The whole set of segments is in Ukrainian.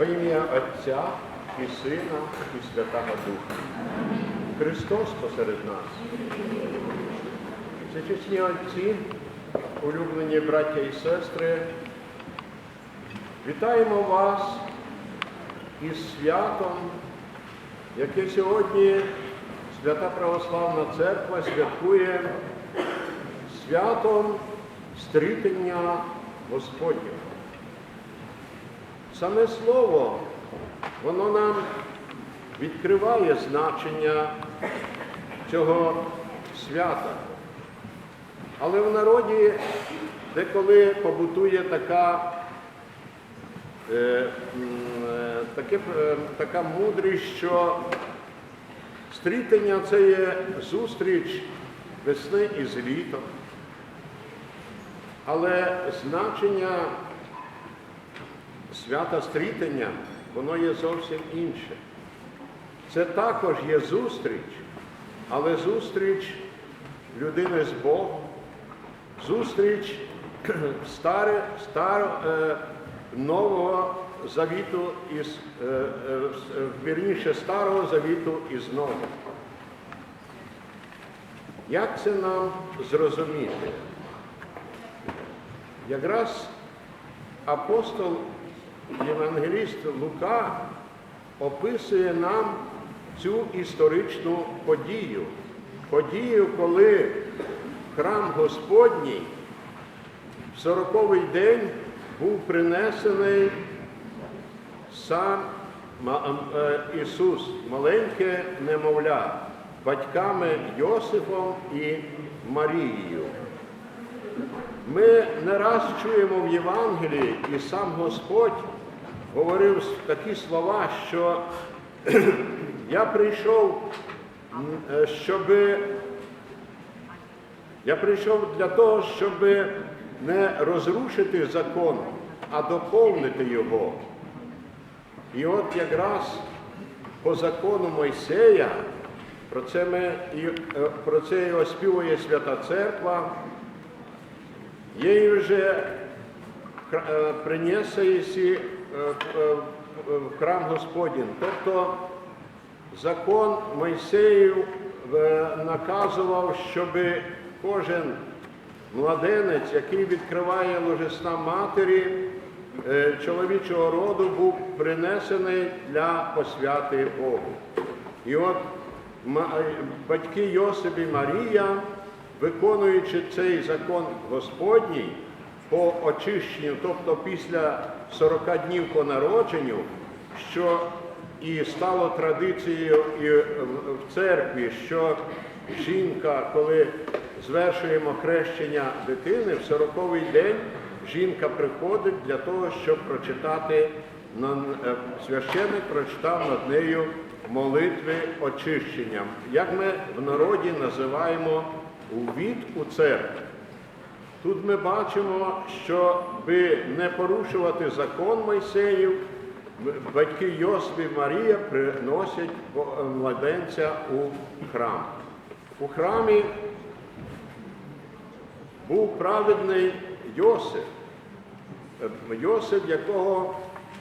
Во ім'я Отця і Сина, і Святого Духа. Христос посеред нас. Всечесні отці, улюблені браття і сестри, вітаємо вас із святом, яке сьогодні Свята Православна Церква святкує святом стрітення Господнього. Саме слово, воно нам відкриває значення цього свята. Але в народі деколи побутує така, е, е, таке, е, така мудрість, що стрітення це є зустріч весни із літом. Але значення свята стрітення, воно є зовсім інше. Це також є зустріч, але зустріч людини з Богом, зустріч старе, старо, е, нового завіту із е, е, е, вірніше старого завіту із новим. Як це нам зрозуміти? Якраз апостол Євангеліст Лука описує нам цю історичну подію. Подію, коли храм Господній в сороковий день був принесений сам е, Ісус, маленьке немовля, батьками Йосифом і Марією. Ми не раз чуємо в Євангелії, і сам Господь говорив такі слова, що я прийшов, е, щоб я прийшов для того, щоб не розрушити закон, а доповнити його. І от якраз по закону Мойсея, про це ми е, про це і оспівує Свята Церква, їй вже е, принесе е, в храм Господень. Тобто закон Мойсеїв е, наказував, щоб кожен младенець, який відкриває ложесна матері е, чоловічого роду, був принесений для посвяти Богу. І от е, батьки Йосип і Марія, виконуючи цей закон Господній по очищенню, тобто після 40 днів по народженню, що і стало традицією і в церкві, що жінка, коли звершуємо хрещення дитини, в 40-й день жінка приходить для того, щоб прочитати е, священник прочитав над нею молитви очищення, як ми в народі називаємо увід у церкву. Тут ми бачимо, що би не порушувати закон Мойсеїв, батьки Йосип і Марія приносять младенця у храм. У храмі був праведний Йосип, Е, Йосип, якого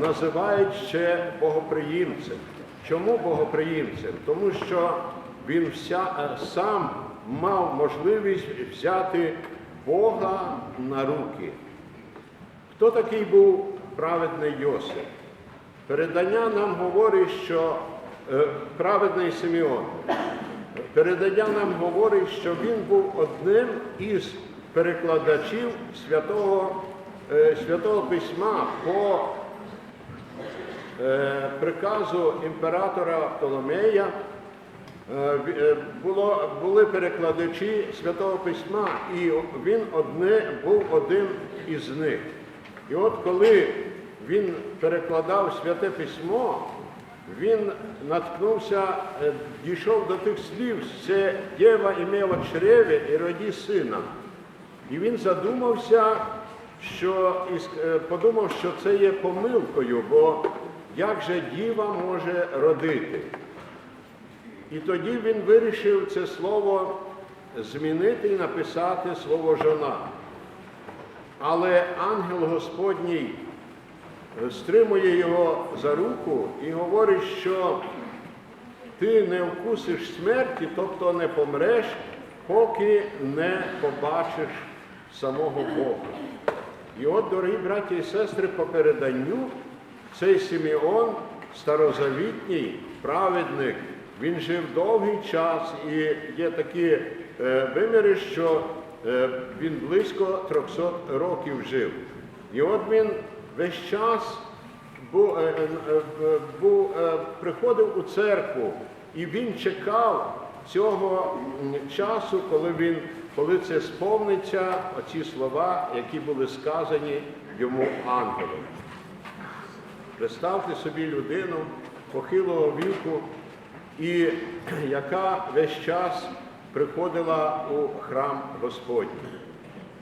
називають ще богоприємцем. Чому богоприємцем? Тому що він вся, е, сам мав можливість взяти Бога на руки. Хто такий був праведний Йосип? Передання нам говорить, що е, праведний Симеон. Передання нам говорить, що він був одним із перекладачів святого, е, святого письма по е, приказу імператора Птоломея. Е, е, Було, були перекладачі Святого Письма, і він одне, був один із них. І от коли він перекладав Святе Письмо, він наткнувся, е, дійшов до тих слів, це дєва імела чреві і роді сина. І він задумався, що і подумав, що це є помилкою, бо як же діва може родити? І тоді він вирішив це слово змінити і написати слово жона. Але ангел Господній стримує його за руку і говорить, що ти не вкусиш смерті, тобто не помреш, поки не побачиш самого Бога. І от, дорогі браті і сестри, по переданню, цей Симеон, старозавітній праведник, він жив довгий час і є такі е, виміри, що е, він близько 300 років жив. І от він весь час був, е, був, приходив у церкву, і він чекав цього часу, коли він, коли це сповниться, оці слова, які були сказані йому ангелом. Представте собі людину похилого віку, і яка весь час приходила у храм Господній.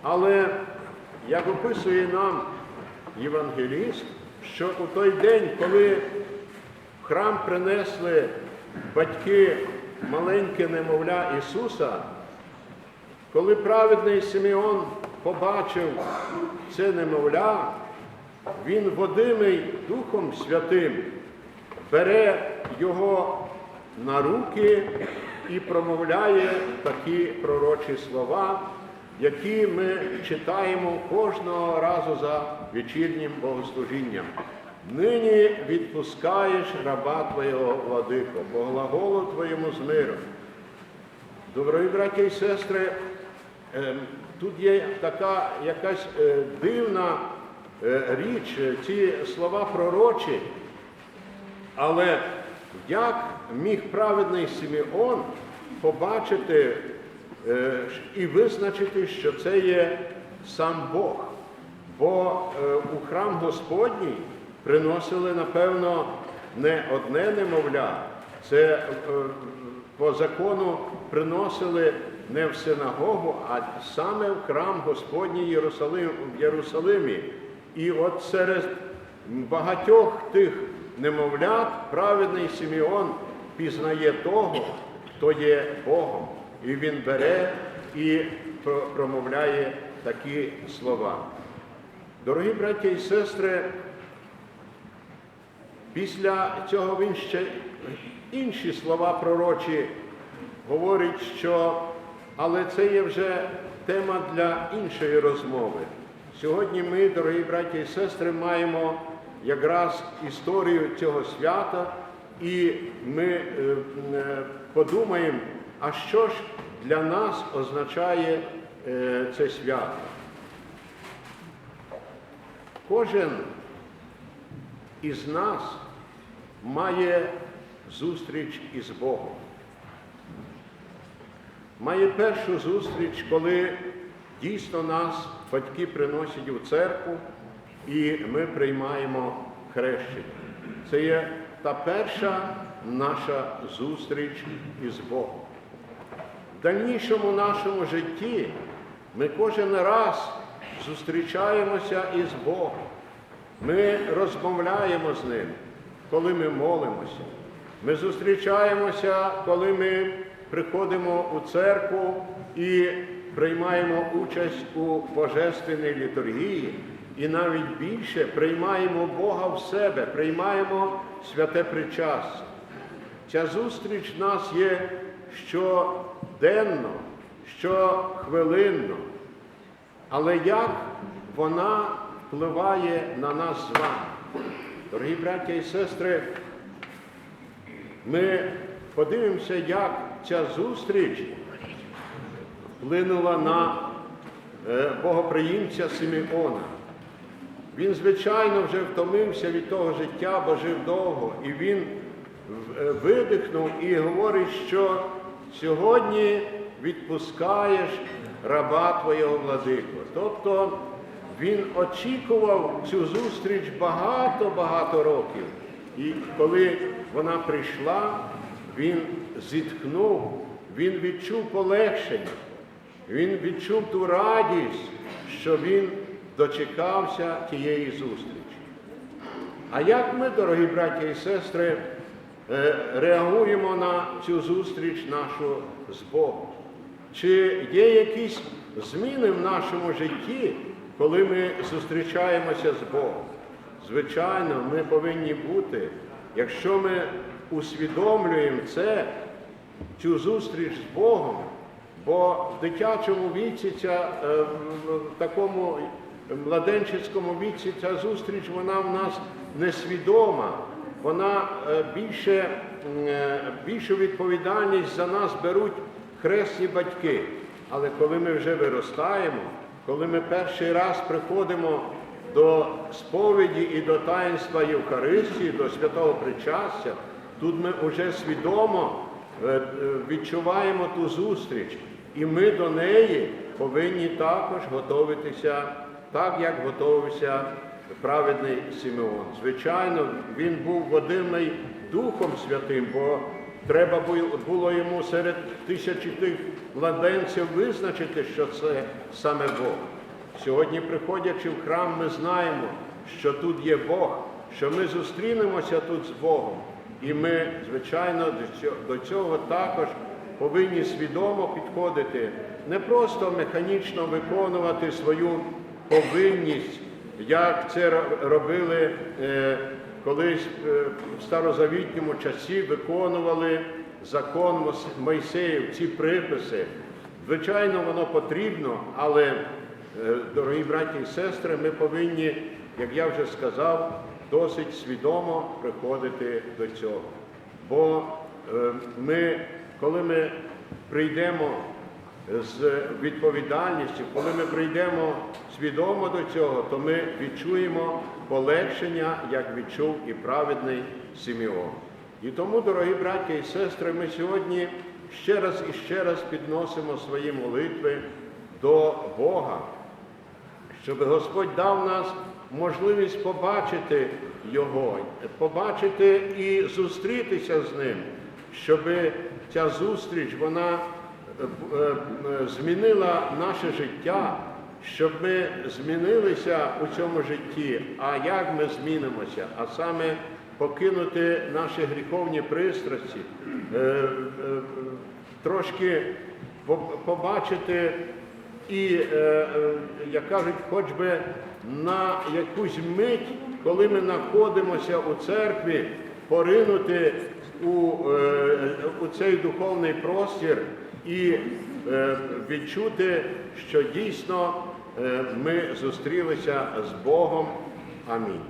Але як описує нам євангеліст, що у той день, коли в храм принесли батьки маленьке немовля Ісуса, коли праведний Симеон побачив це немовля, він водимий Духом Святим бере його на руки і промовляє такі пророчі слова, які ми читаємо кожного разу за вечірнім богослужінням. Нині відпускаєш раба Твого владико, по глаголу Твоєму з миром. Дорогі браті і сестри, ем, тут є така якась е, дивна е, річ, е, ці слова пророчі, але як міг праведний Симеон побачити е, і визначити, що це є сам Бог? Бо е, у храм Господній приносили, напевно, не одне немовля, це е, по закону приносили не в синагогу, а саме в храм Господній Єрусалим, в Єрусалимі. І от серед багатьох тих немовлят праведний Симеон пізнає того, хто є Богом. І він бере і промовляє такі слова. Дорогі браті і сестри, після цього він ще інші слова пророчі говорить, що але це є вже тема для іншої розмови. Сьогодні ми, дорогі браті і сестри, маємо якраз історію цього свята, і ми е, е, подумаємо, а що ж для нас означає е, це свято. Кожен із нас має зустріч із Богом. Має першу зустріч, коли дійсно нас батьки приносять у церкву і ми приймаємо хрещення. Це є та перша наша зустріч із Богом. В дальнішому нашому житті ми кожен раз зустрічаємося із Богом. Ми розмовляємо з Ним, коли ми молимося. Ми зустрічаємося, коли ми приходимо у церкву і приймаємо участь у божественній літургії. І навіть більше приймаємо Бога в себе, приймаємо святе причастя. Ця зустріч в нас є щоденно, щохвилинно. Але як вона впливає на нас з вами? Дорогі браття і сестри, ми подивимося, як ця зустріч вплинула на е, богоприємця Симеона. Він, звичайно, вже втомився від того життя, бо жив довго, і він е, видихнув і говорить, що сьогодні відпускаєш раба Твого владико. Тобто він очікував цю зустріч багато-багато років. І коли вона прийшла, він зітхнув, він відчув полегшення, він відчув ту радість, що він дочекався тієї зустрічі. А як ми, дорогі браті і сестри, е, реагуємо на цю зустріч нашу з Богом? Чи є якісь зміни в нашому житті, коли ми зустрічаємося з Богом? звичайно, ми повинні бути, якщо ми усвідомлюємо це, цю зустріч з Богом, бо в дитячому віці, ця, е, в такому младенчицькому віці ця зустріч, вона в нас несвідома, вона е, більше, е, більшу відповідальність за нас беруть хресні батьки. Але коли ми вже виростаємо, коли ми перший раз приходимо до сповіді і до таїнства Євхаристії, до святого причастя, тут ми вже свідомо е, відчуваємо ту зустріч, і ми до неї повинні також готуватися так, як готувався праведний Симеон. Звичайно, він був водимий Духом Святим, бо треба було йому серед тисячі тих младенців визначити, що це саме Бог. Сьогодні, приходячи в храм, ми знаємо, що тут є Бог, що ми зустрінемося тут з Богом. І ми, звичайно, до цього також повинні свідомо підходити, не просто механічно виконувати свою повинність, як це робили е, колись е, в старозавітньому часі, виконували закон Мойсеїв, ці приписи. Звичайно, воно потрібно, але, е, дорогі браті і сестри, ми повинні, як я вже сказав, досить свідомо приходити до цього. Бо ми, коли ми прийдемо з відповідальністю, коли ми прийдемо свідомо до цього, то ми відчуємо полегшення, як відчув і праведний Симеон. І тому, дорогі браття і сестри, ми сьогодні ще раз і ще раз підносимо свої молитви до Бога, щоб Господь дав нас можливість побачити Його, побачити і зустрітися з Ним, щоб ця зустріч вона змінила наше життя, щоб ми змінилися у цьому житті. А як ми змінимося? А саме покинути наші гріховні пристрасті, е, е, трошки побачити і, е, е, як кажуть, хоч би на якусь мить, коли ми знаходимося у церкві, поринути у, е, у цей духовний простір і е, відчути, що дійсно е, ми зустрілися з Богом. Амінь.